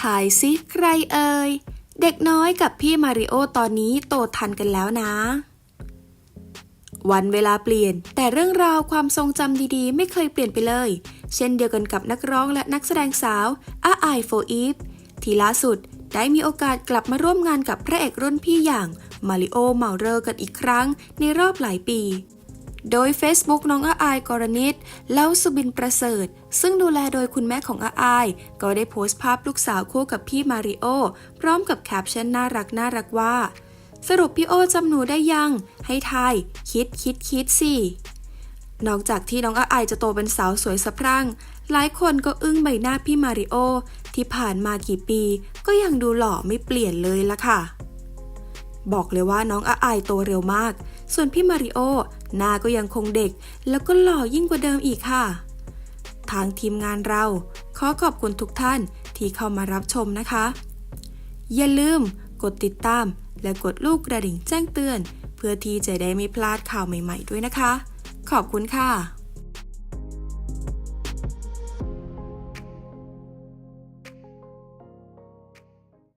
ถ่ายซิใครเอ่ย เด็กน้อยกับพี่มาริโอตอนนี้โตทันกันแล้วนะ วันเวลาเปลี่ยน แต่เรื่องราวความทรงจำดีๆ ไม่เคยเปลี่ยนไปเลย เช่นเดียวกันกับนักร้องและนักแสดงสาวอาไอโฟอีฟที่ล่าสุดได้มีโอกาสกลับมาร่วมงานกับพระเอกรุ่นพี่อย่างมาริโอเมาเรอร์กันอีกครั้งในรอบหลายปี โดย Facebook น้องอาอายกรณิตเล่าสุบินประเสริฐ ซึ่งดูแลโดยคุณแม่ของอาอาย ก็ได้โพสต์ภาพลูกสาวคู่กับพี่มาริโอ พร้อมกับแคปชั่นน่ารักน่ารักว่า สรุปพี่โอจำหนูได้ยัง ให้ทายคิดคิดคิดสินอกจากที่น้องอาอายจะโตเป็นสาวสวยสะพรั่ง หลายคนก็อึ้งใบหน้าพี่มาริโอ ที่ผ่านมากี่ปี ก็ยังดูหล่อไม่เปลี่ยนเลยละค่ะ บอกเลยว่าน้องอาอายโตเร็วมาก ส่วนพี่มาริโอหน้าก็ยังคงเด็ก แล้วก็หล่อยิ่งกว่าเดิมอีกค่ะ ทางทีมงานเรา ขอขอบคุณทุกท่านที่เข้ามารับชมนะคะ อย่าลืมกดติดตาม และกดลูกกระดิ่งแจ้งเตือน เพื่อที่จะได้ไม่พลาดข่าวใหม่ ๆ ด้วยนะคะ ขอบคุณค่ะ